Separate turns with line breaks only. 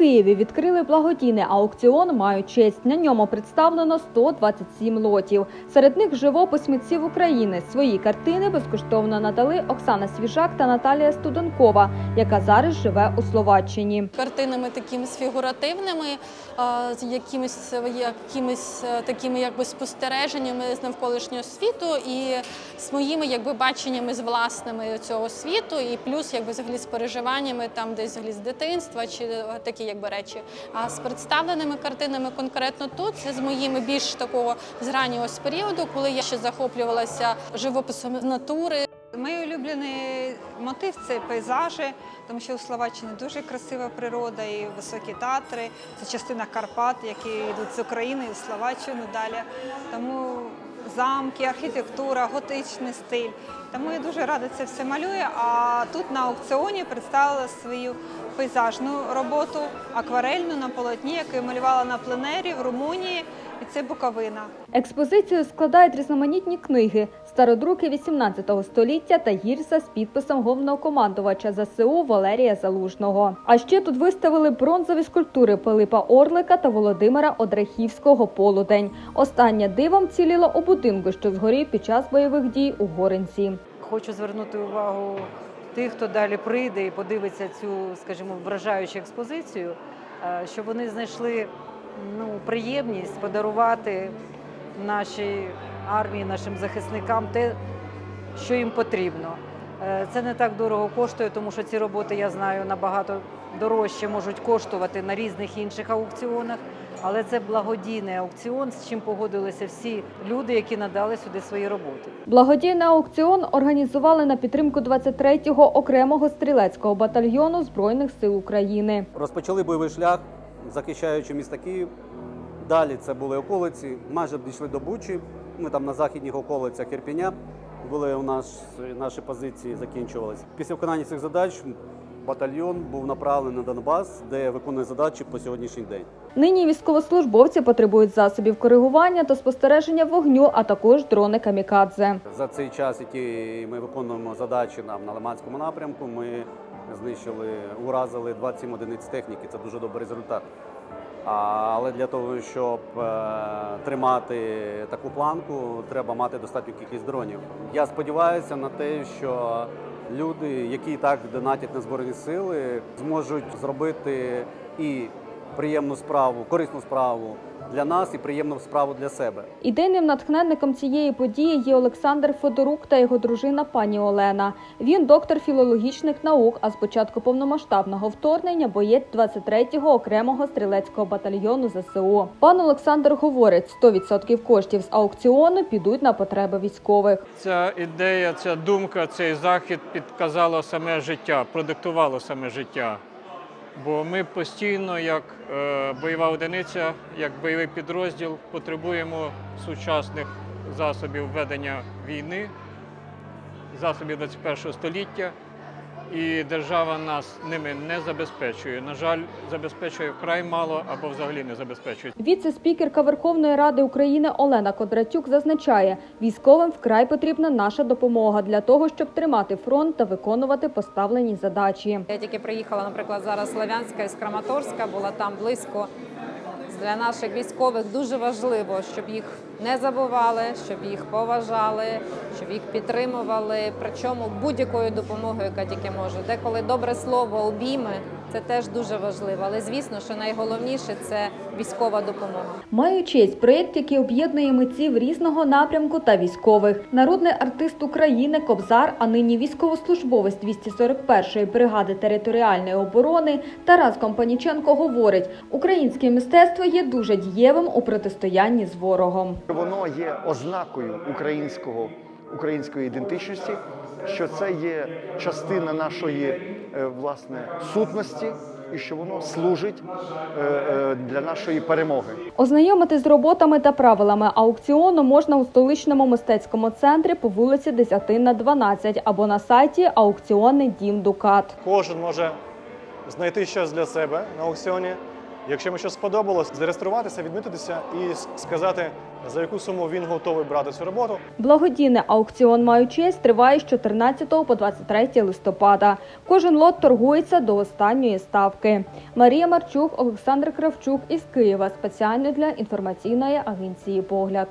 Києві відкрили благодійний аукціон «Маю честь». На ньому представлено 127 лотів. Серед них живопис митців України. Свої картини безкоштовно надали Оксана Свіжак та Наталія Студенкова, яка зараз живе у Словаччині.
картинами такими фігуративними, з якимись, якимись е, такими якби спостереженнями з навколишнього світу і з моїми якби баченнями з власними цього світу, і плюс якби взагалі з переживаннями там десь взагалі з дитинства чи е, такі якби речі. А з представленими картинами конкретно тут це з моїми більш такого з раннього періоду, коли я ще захоплювалася живописом натури.
Мій улюблений мотив це пейзажі, тому що у Словаччині дуже красива природа і високі татри. Це частина Карпат, які йдуть з України в Словаччину далі. Тому замки, архітектура, готичний стиль. Тому я дуже рада це все малюю. А тут на аукціоні представила свою пейзажну роботу, акварельну на полотні, яку я малювала на пленері в Румунії. І це Буковина.
Експозицію складають різноманітні книги, стародруки 18 століття та гірса з підписом головнокомандувача ЗСУ Валерія Залужного. А ще тут виставили бронзові скульптури Пилипа Орлика та Володимира Одрахівського полудень. Останнє дивом ціліло у будинку, що згорів під час бойових дій у Горинці.
Хочу звернути увагу тих, хто далі прийде і подивиться цю, скажімо, вражаючу експозицію, е, щоб вони знайшли ну, приємність подарувати нашій армії, нашим захисникам те, що їм потрібно. Е, Це не так дорого коштує, тому що ці роботи, я знаю, набагато дорожче можуть коштувати на різних інших аукціонах. Але це благодійний аукціон, з чим погодилися всі люди, які надали сюди свої роботи.
Благодійний аукціон організували на підтримку 23-го окремого стрілецького батальйону Збройних сил України.
Розпочали бойовий шлях, захищаючи місто Київ. Далі це були околиці, майже дійшли до Бучі. Ми там на західних околицях Ірпіня були у нас наші позиції закінчувалися. Після виконання цих задач батальйон був направлений на Донбас, де виконує задачі по сьогоднішній день.
Нині військовослужбовці потребують засобів коригування та спостереження вогню, а також дрони камікадзе.
За цей час, який ми виконуємо задачі нам на Лиманському напрямку, ми знищили, уразили 27 одиниць техніки. Це дуже добрий результат. Але для того, щоб е, тримати таку планку, треба мати достатню кількість дронів. Я сподіваюся на те, що люди, які так донатять на збройні сили, зможуть зробити і приємну справу, корисну справу для нас, і приємну справу для себе.
Ідейним натхненником цієї події є Олександр Федорук та його дружина пані Олена. Він доктор філологічних наук, а з початку повномасштабного вторгнення боєць 23-го окремого стрілецького батальйону ЗСУ. Пан Олександр говорить, 100% коштів з аукціону підуть на потреби військових.
Ця ідея, ця думка, цей захід підказало саме життя, продиктувало саме життя. Бо ми постійно, як е, бойова одиниця, як бойовий підрозділ, потребуємо сучасних засобів ведення війни, засобів 21 століття, і держава нас ними не забезпечує. На жаль, забезпечує вкрай мало або взагалі не забезпечує.
Віце-спікерка Верховної Ради України Олена Кондратюк зазначає, військовим вкрай потрібна наша допомога для того, щоб тримати фронт та виконувати поставлені задачі.
Я тільки приїхала, наприклад, зараз з Слов'янська із Краматорська, була там близько. Для наших військових дуже важливо, щоб їх не забували, щоб їх поважали, щоб їх підтримували. Причому будь-якою допомогою, яка тільки може. Деколи добре слово, обійми це теж дуже важливо. Але звісно, що найголовніше це військова допомога.
Маю честь проєкт, який об'єднує митців різного напрямку та військових. Народний артист України Кобзар, а нині військовослужбовець 241-ї бригади територіальної оборони Тарас Компаніченко говорить: українське мистецтво є дуже дієвим у протистоянні з ворогом.
Воно є ознакою українського, української ідентичності, що це є частина нашої е, власне сутності, і що воно служить е, е, для нашої перемоги.
Ознайомитись з роботами та правилами аукціону можна у столичному мистецькому центрі по вулиці Десятинна 12 або на сайті аукціонний дім Дукат.
Кожен може знайти щось для себе на аукціоні. Якщо йому щось сподобалось, зареєструватися, відмітитися і сказати, за яку суму він готовий брати цю роботу.
Благодійний аукціон «Маю честь» триває з 14 по 23 листопада. Кожен лот торгується до останньої ставки. Марія Марчук, Олександр Кравчук із Києва спеціально для інформаційної агенції «Погляд».